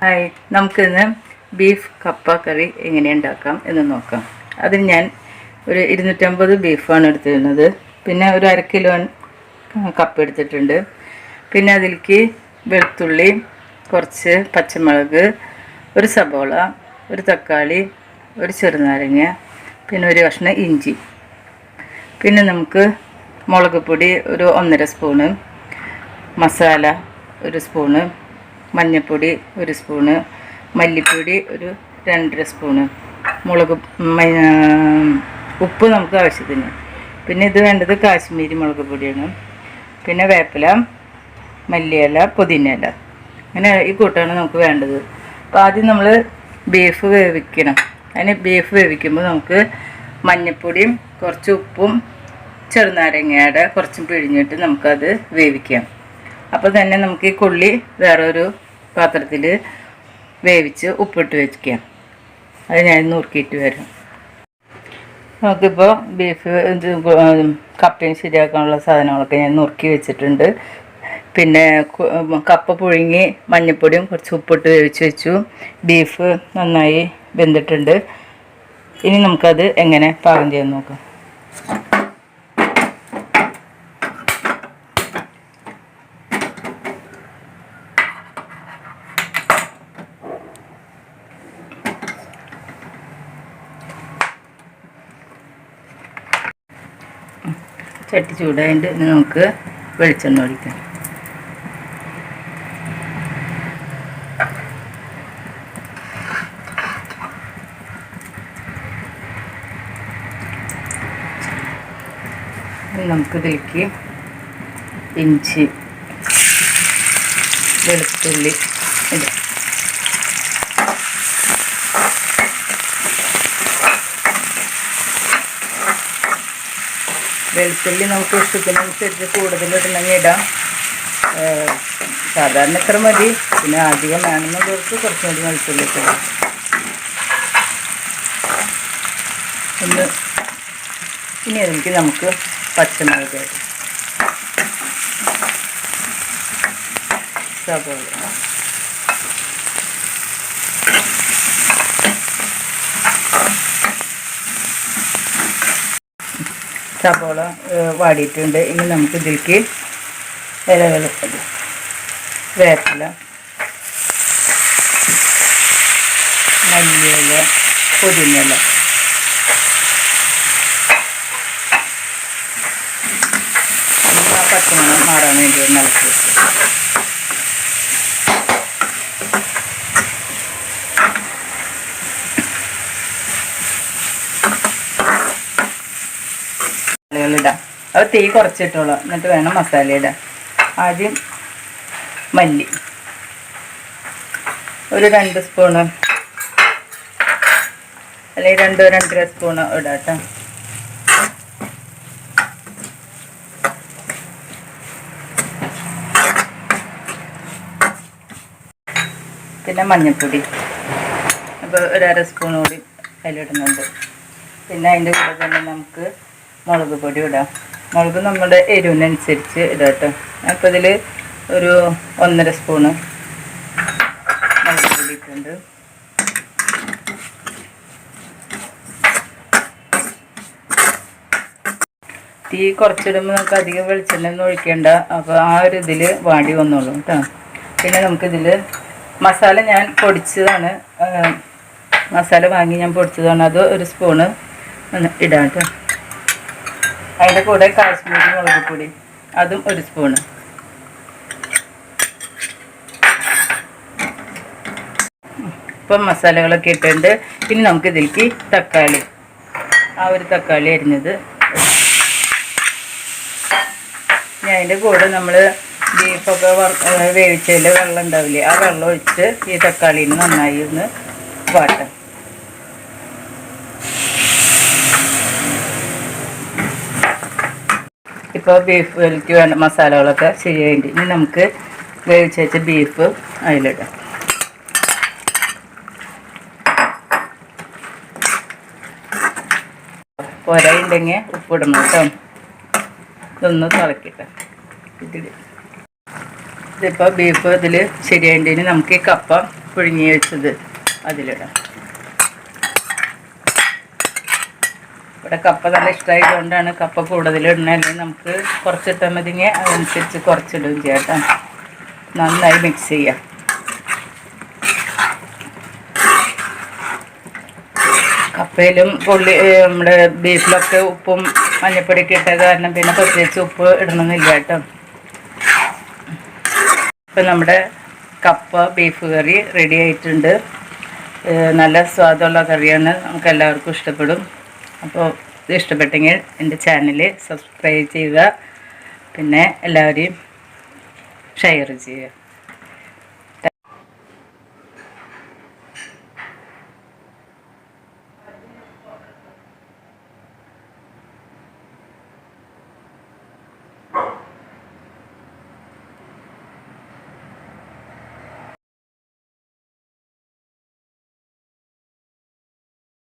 Hi നമുക്കിന്ന് beef കപ്പ കറി എങ്ങനെ ഉണ്ടാക്കാം എന്ന് നോക്കാം. അതിന് ഞാൻ ഒരു ഇരുന്നൂറ്റമ്പത് ബീഫാണ് എടുത്തിരുന്നത്. പിന്നെ ഒരു അര കിലോ കപ്പ എടുത്തിട്ടുണ്ട്. പിന്നെ അതിലേക്ക് വെളുത്തുള്ളി കുറച്ച് പച്ചമുളക് ഒരു സബോള ഒരു തക്കാളി ഒരു ചെറുനാരങ്ങ പിന്നെ ഒരു കഷ്ണം ഇഞ്ചി. പിന്നെ നമുക്ക് മുളക് പൊടി ഒരു ഒന്നര സ്പൂണ് മസാല ഒരു സ്പൂണ് മഞ്ഞൾപ്പൊടി ഒരു സ്പൂണ് മല്ലിപ്പൊടി ഒരു രണ്ടര സ്പൂണ് മുളക് ഉപ്പ് നമുക്ക് ആവശ്യത്തിന്. പിന്നെ ഇത് വേണ്ടത് കാശ്മീരി മുളക് പൊടിയാണ്. പിന്നെ വേപ്പില മല്ലിയില പുതിനയില. അങ്ങനെ ഈ കൂട്ടാണ് നമുക്ക് വേണ്ടത്. അപ്പോൾ ആദ്യം നമ്മൾ ബീഫ് വേവിക്കണം. അതിന് ബീഫ് വേവിക്കുമ്പോൾ നമുക്ക് മഞ്ഞൾപ്പൊടിയും കുറച്ച് ഉപ്പും ചെറുനാരങ്ങയുടെ കുറച്ചും പിഴിഞ്ഞിട്ട് നമുക്കത് വേവിക്കാം. അപ്പോൾ തന്നെ നമുക്ക് ഈ കൊള്ളി വേറൊരു പാത്രത്തിൽ വേവിച്ച് ഉപ്പിട്ട് വെക്കാം. അത് ഞാൻ നുറുക്കിയിട്ട് വരും. നമുക്കിപ്പോൾ ബീഫ് ഇത് കപ്പയും ശരിയാക്കാനുള്ള സാധനങ്ങളൊക്കെ ഞാൻ നുറുക്കി വെച്ചിട്ടുണ്ട്. പിന്നെ കപ്പ പുഴുങ്ങി മഞ്ഞൾപ്പൊടിയും കുറച്ച് ഉപ്പിട്ട് വേവിച്ച് വെച്ചു. ബീഫ് നന്നായി വെന്തിട്ടുണ്ട്. ഇനി നമുക്കത് എങ്ങനെ പാകം ചെയ്യാൻ നോക്കാം. ചട്ടി ചൂടായിട്ട് ഇനി നമുക്ക് വെളിച്ചെണ്ണ ഒഴിക്കാം. നമുക്കിതിലേക്ക് ഇഞ്ചി വെളുത്തുള്ളി ഇടാം. വെളുത്തുള്ളി നമുക്ക് ഇഷ്ടത്തിനനുസരിച്ച് കൂടുതൽ ഇടണമെങ്കിൽ ഇടാം സാധാരണ ഇത്ര മതി. പിന്നെ അധികം വേണമെന്നുള്ളവർക്ക് കുറച്ചും കൂടി ഒക്കെ ഇടാം. ഒന്ന് ഇനി അതിലേക്ക് നമുക്ക് പച്ചമുളക് ഇടാം. സവോള വാടിയിട്ടുണ്ട്. ഇനി നമുക്ക് ഇതിലേക്ക് ഇലകൾ വേപ്പില മല്ലിയില പുതിനില ആ പച്ചമണം മാറാൻ വേണ്ടി ഒന്ന് ഇളക്കി വെക്കും ഇടാം. അത് തീ കുറച്ചിട്ടോളൂ. എന്നിട്ട് വേണം മസാല ഇടാൻ. ആദ്യം മല്ലി. ഒരു രണ്ട് സ്പൂണ്. അല്ലെങ്കിൽ രണ്ടോ രണ്ടര സ്പൂണ് ഇടാട്ട പിന്നെ മഞ്ഞൾപ്പൊടി. അപ്പോൾ ഒരു അര സ്പൂൺ കൂടി അതിലിടുന്നുണ്ട്. പിന്നെ അതിന്റെ കൂടെ തന്നെ നമുക്ക് മുളക് പൊടി ഇടാം. മുളക് നമ്മുടെ എരിവിനനുസരിച്ച് ഇടാം കേട്ടോ. അപ്പോൾ ഇതിൽ ഒരു ഒന്നര സ്പൂണ് മുളക് പൊടി ഇട്ടുണ്ട് തീ കുറച്ചിടുമ്പോൾ നമുക്ക് അധികം വെളിച്ചെണ്ണ ഒന്നും ഒഴിക്കേണ്ട. അപ്പോൾ ആ ഒരു ഇതിൽ വാടി വന്നോളൂ കേട്ടോ. പിന്നെ നമുക്കിതിൽ മസാല ഞാൻ പൊടിച്ചതാണ്. മസാല വാങ്ങി ഞാൻ പൊടിച്ചതാണ്. അത് ഒരു സ്പൂണ് ഇടാം കേട്ടോ. അതിന്റെ കൂടെ കാശ്മീരി മുളക് പൊടി. അതും ഒരു സ്പൂണ് ഇപ്പം മസാലകളൊക്കെ ഇട്ടിട്ടുണ്ട്. ഇനി നമുക്ക് ഇതിലേക്ക് തക്കാളി. ആ ഒരു തക്കാളി അരിഞ്ഞത്. അതിന്റെ കൂടെ നമ്മൾ ബീഫൊക്കെ വേവിച്ചതിൽ വെള്ളം ഉണ്ടാവില്ലേ ആ വെള്ളം ഒഴിച്ച് ഈ തക്കാളിയിൽ നന്നായി ഒന്ന് വാട്ടാം ഇപ്പോൾ ബീഫിലേക്ക് വേണ്ട മസാലകളൊക്കെ ശരിയായിട്ട് ഇനി നമുക്ക് വേവിച്ച് വെച്ച ബീഫ് അതിലിടാം. പോരായിണ്ടെങ്കിൽ ഉപ്പിടണം കേട്ടോ. ഇതൊന്ന് തിളക്കട്ടെ ഇതിൽ ഇതിപ്പോൾ ബീഫ് ഇതിൽ ശരിയായിട്ട് നമുക്ക് ഈ കപ്പ പുഴുങ്ങി വെച്ചത് അതിലിടാം. ഇവിടെ കപ്പ നല്ല ഇഷ്ടമായതുകൊണ്ടാണ് കപ്പ കൂടുതൽ ഇടുന്നത് അല്ലെങ്കിൽ നമുക്ക് കുറച്ചിട്ടാൽ മതി അതനുസരിച്ച് കുറച്ചിടും ചേട്ടാ നന്നായി മിക്സ് ചെയ്യാം. കപ്പയിലും പുള്ളി നമ്മുടെ ബീഫിലൊക്കെ ഉപ്പും മഞ്ഞപ്പൊടിയൊക്കെ ഇട്ട കാരണം പിന്നെ പ്രത്യേകിച്ച് ഉപ്പ് ഇടണമെന്നില്ല കേട്ടോ. ഇപ്പം നമ്മുടെ കപ്പ ബീഫ് കറി റെഡി ആയിട്ടുണ്ട്. നല്ല സ്വാദുള്ള കറിയാണ്. നമുക്ക് എല്ലാവർക്കും ഇഷ്ടപ്പെടും. അപ്പോൾ ഇത് ഇഷ്ടപ്പെട്ടെങ്കിൽ എന്റെ ചാനൽ സബ്സ്ക്രൈബ് ചെയ്യുക. പിന്നെ എല്ലാവരെയും ഷെയർ ചെയ്യുക.